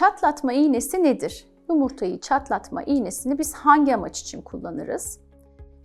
Çatlatma iğnesi nedir? Yumurtayı çatlatma iğnesini biz hangi amaç için kullanırız?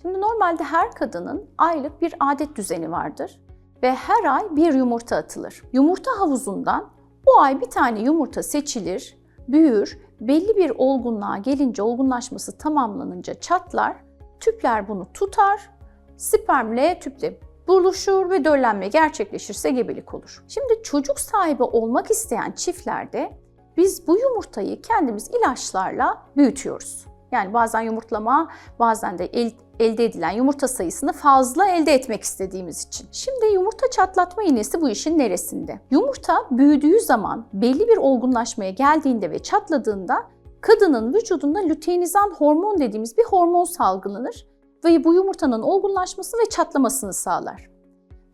Şimdi normalde her kadının aylık bir adet düzeni vardır ve her ay bir yumurta atılır. Yumurta havuzundan bu ay bir tane yumurta seçilir, büyür, belli bir olgunluğa gelince, olgunlaşması tamamlanınca çatlar, tüpler bunu tutar, spermle tüple buluşur ve döllenme gerçekleşirse gebelik olur. Şimdi çocuk sahibi olmak isteyen çiftlerde biz bu yumurtayı kendimiz ilaçlarla büyütüyoruz. Yani bazen yumurtlama, bazen de el, elde edilen yumurta sayısını fazla elde etmek istediğimiz için. Şimdi yumurta çatlatma iğnesi bu işin neresinde? Yumurta büyüdüğü zaman belli bir olgunlaşmaya geldiğinde ve çatladığında kadının vücudunda luteinizan hormon dediğimiz bir hormon salgılanır ve bu yumurtanın olgunlaşmasını ve çatlamasını sağlar.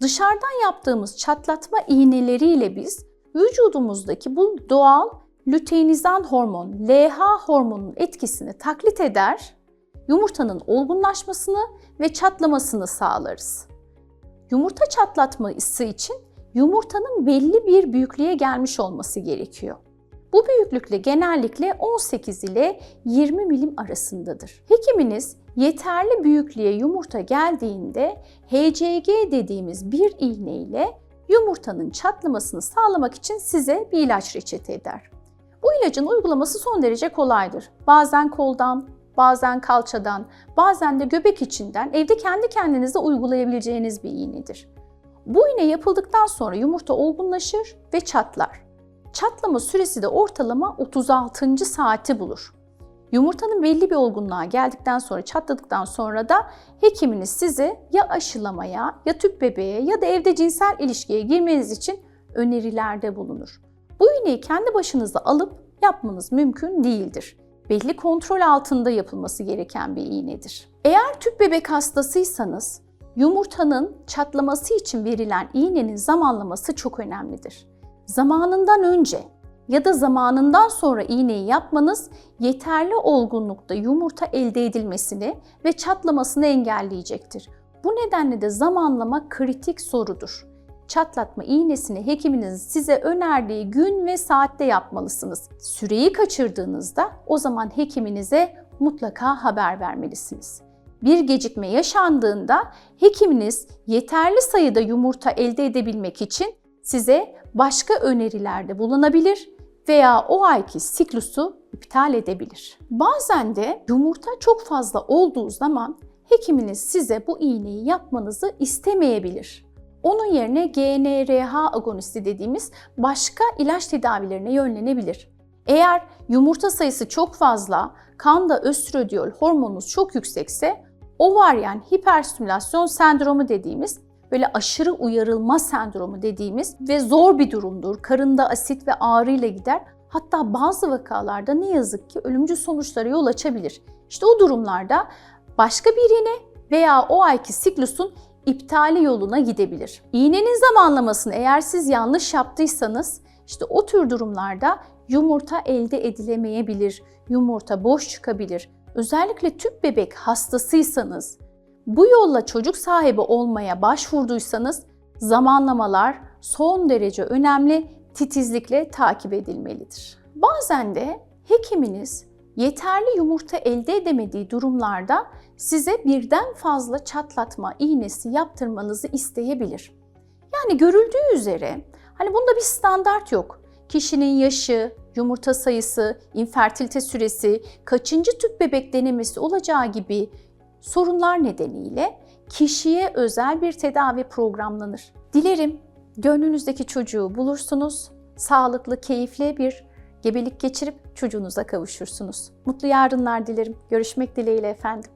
Dışarıdan yaptığımız çatlatma iğneleriyle biz vücudumuzdaki bu doğal luteinizan hormon, LH hormonunun etkisini taklit eder, yumurtanın olgunlaşmasını ve çatlamasını sağlarız. Yumurta çatlatması için yumurtanın belli bir büyüklüğe gelmiş olması gerekiyor. Bu büyüklükle genellikle 18 ile 20 milim arasındadır. Hekiminiz yeterli büyüklüğe yumurta geldiğinde HCG dediğimiz bir iğne ile yumurtanın çatlamasını sağlamak için size bir ilaç reçete eder. İlacın uygulaması son derece kolaydır. Bazen koldan, bazen kalçadan, bazen de göbek içinden evde kendi kendinize uygulayabileceğiniz bir iğnedir. Bu iğne yapıldıktan sonra yumurta olgunlaşır ve çatlar. Çatlama süresi de ortalama 36. saati bulur. Yumurtanın belli bir olgunluğa geldikten sonra, çatladıktan sonra da hekiminiz size ya aşılamaya, ya tüp bebeğe ya da evde cinsel ilişkiye girmeniz için önerilerde bulunur. Bu iğneyi kendi başınıza alıp yapmanız mümkün değildir. Belli kontrol altında yapılması gereken bir iğnedir. Eğer tüp bebek hastasıysanız yumurtanın çatlaması için verilen iğnenin zamanlaması çok önemlidir. Zamanından önce ya da zamanından sonra iğneyi yapmanız yeterli olgunlukta yumurta elde edilmesini ve çatlamasını engelleyecektir. Bu nedenle de zamanlama kritik sorudur. Çatlatma iğnesini hekiminiz size önerdiği gün ve saatte yapmalısınız. Süreyi kaçırdığınızda o zaman hekiminize mutlaka haber vermelisiniz. Bir gecikme yaşandığında hekiminiz yeterli sayıda yumurta elde edebilmek için size başka önerilerde bulunabilir veya o ayki siklusu iptal edebilir. Bazen de yumurta çok fazla olduğu zaman hekiminiz size bu iğneyi yapmanızı istemeyebilir. Onun yerine GnRH agonisti dediğimiz başka ilaç tedavilerine yönlenebilir. Eğer yumurta sayısı çok fazla, kanda östradiol hormonunuz çok yüksekse ovaryen hiperstimülasyon sendromu dediğimiz böyle aşırı uyarılma sendromu dediğimiz ve zor bir durumdur. Karında asit ve ağrı ile gider. Hatta bazı vakalarda ne yazık ki ölümcül sonuçlara yol açabilir. İşte o durumlarda başka bir iğne veya o ayki siklusun iptali yoluna gidebilir. İğnenin zamanlamasını eğer siz yanlış yaptıysanız işte o tür durumlarda yumurta elde edilemeyebilir, yumurta boş çıkabilir. Özellikle tüp bebek hastasıysanız, bu yolla çocuk sahibi olmaya başvurduysanız zamanlamalar son derece önemli, titizlikle takip edilmelidir. Bazen de hekiminiz yeterli yumurta elde edemediği durumlarda size birden fazla çatlatma iğnesi yaptırmanızı isteyebilir. Yani görüldüğü üzere hani bunda bir standart yok. Kişinin yaşı, yumurta sayısı, infertilite süresi, kaçıncı tüp bebek denemesi olacağı gibi sorunlar nedeniyle kişiye özel bir tedavi programlanır. Dilerim gönlünüzdeki çocuğu bulursunuz, sağlıklı, keyifli bir gebelik geçirip çocuğunuza kavuşursunuz. Mutlu yarınlar dilerim. Görüşmek dileğiyle efendim.